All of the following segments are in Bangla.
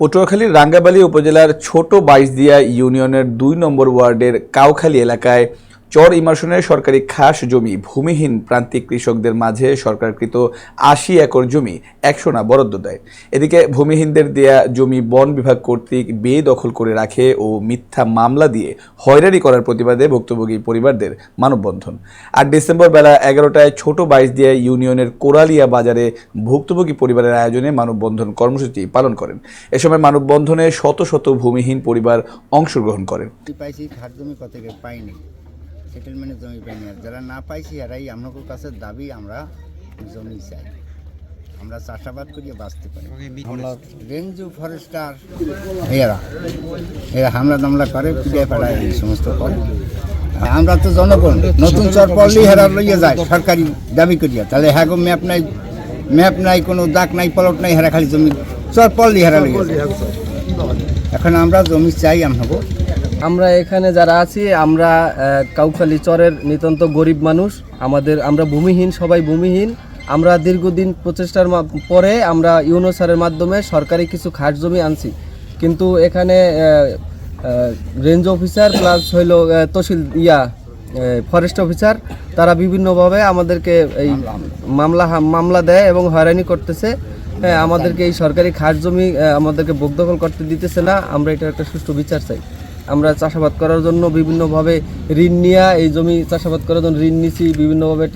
পটুয়াখালীর রাঙ্গাবালী উপজেলার ছোট বাইশদিয়া ইউনিয়নের দুই নম্বর ওয়ার্ডের কাউখালী এলাকায় চর ইমার্শনের সরকারি খাস জমি, ভূমিহীন প্রান্তিক কৃষকদের মাঝে সরকারকৃত আশি একর জমি, একশো না বরাদ্দ দেয়। এদিকে ভূমিহীনদের দেয়া জমি বন বিভাগ কর্তৃক বেদখল করে রাখে ও মিথ্যা মামলা দিয়ে হয়রানি করার প্রতিবাদে ভুক্তভোগী পরিবারদের মানববন্ধন। আর ডিসেম্বর বেলা এগারোটায় ছোট বাইশদিয়া ইউনিয়নের কোরালিয়া বাজারে ভুক্তভোগী পরিবারের আয়োজনে মানববন্ধন কর্মসূচি পালন করেন। এ সময় মানববন্ধনে শত শত ভূমিহীন পরিবার অংশগ্রহণ করেন। পাইছি জমি কত পাইনি। সেটেলমেন্টের জমি পাইনি আর যারা না পাইছি এরাই আপনাদের কাছে দাবি আমরা জমি চাই। আমরা চাষাবাদ করিয়ে বাঁচতে পারি। আমরা রেঞ্জু ফরেস্টার এরা এরা হামলা দামলা করে পিড়ে পাড়ায় এই সমস্ত করে আমরা তো জনগণ নতুন চর পড়লি হেরা লইয়ে যায় সরকারি দাবি করিয়া। তাহলে হ্যাঁ গো ম্যাপ নাই ম্যাপ নাই কোনো দাগ নাই পলট নাই হেরা খালি জমি চর পড়লি হেরা লইয়ে। এখন আমরা জমি চাই আপনাকে আমরা এখানে যারা আছি, আমরা কাউখালী চরের নিতান্ত গরিব মানুষ। আমাদের, আমরা ভূমিহীন, সবাই ভূমিহীন। আমরা দীর্ঘদিন প্রচেষ্টার পরে আমরা ইউনো স্যারের মাধ্যমে সরকারি কিছু খাস জমি আনছি। কিন্তু এখানে রেঞ্জ অফিসার প্লাস হইল তহসিল, ইয়া ফরেস্ট অফিসার তারা বিভিন্নভাবে আমাদেরকে এই মামলা মামলা দেয় এবং হয়রানি করতেছে। হ্যাঁ আমাদেরকে এই সরকারি খাস জমি আমাদেরকে দখল করতে দিতেছে না। আমরা এটার একটা সুষ্ঠু বিচার চাই। আমরা চাষাবাদ করার জন্য বিভিন্নভাবে ঋণ নিয়ে এই জমি চাষাবাদ করার জন্য ঋণ নিছি, বিভিন্নভাবে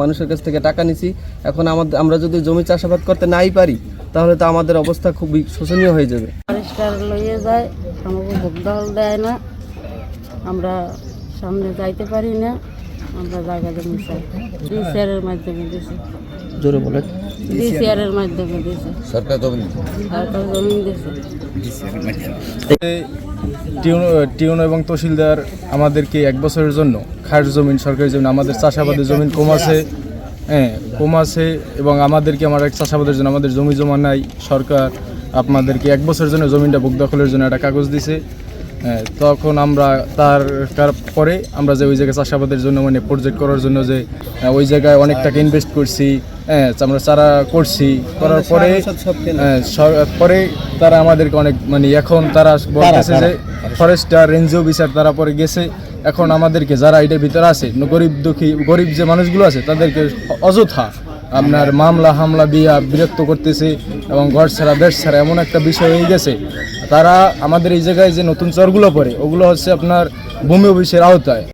মানুষের কাছ থেকে টাকা নিছি। এখন আমাদের, আমরা যদি জমি চাষাবাদ করতে নাই পারি, তাহলে তো আমাদের অবস্থা খুবই শোচনীয় হয়ে যাবে। পরিষ্কার লইয়ে যায়, আমাকে দেয় না। আমরা সামনে যাইতে পারি না, আমরা জায়গা জমি চাই। মাধ্যমে দিয়েছি জোরে বলেন। ডিসিআরের মাধ্যমে দিয়েছি। সরকার জমি সরকার জমিন দিয়েছে। টিউন টিউন এবং তহসিলদার আমাদেরকে এক বছরের জন্য খাস জমিন সরকারি জমিন আমাদের চাষাবাদের জমিন কমাছে হ্যাঁ কমাছে এবং আমাদেরকে আমার এক চাষাবাদের জন্য আমাদের জমি জমা নাই। সরকার আপনাদেরকে এক বছরের জন্য জমিটা বুক দখলের জন্য একটা কাগজ দিছে। তখন আমরা তার পরে আমরা যে ওই জায়গায় চাষাবাদের জন্য মানে প্রজেক্ট করার জন্য যে ওই জায়গায় অনেক টাকা ইনভেস্ট করছি হ্যাঁ আমরা চারা করছি করার পরে হ্যাঁ, পরে তারা আমাদেরকে অনেক মানে এখন তারা বলতেছে যে ফরেস্টার রেঞ্জ অফিসার তারা পরে গেছে এখন আমাদেরকে যারা এটার ভিতরে আছে গরিব দুঃখী গরিব যে মানুষগুলো আছে তাদেরকে অযথা আপনার মামলা হামলা বিয়া বিরক্ত করতেছে এবং ঘর ছাড়া দেশ ছাড়া এমন একটা বিষয় হয়ে গেছে তারা আমাদের এই জায়গায় যে নতুন চরগুলো পরে ওগুলো হচ্ছে আপনার ভূমি অফিসের আওতায়।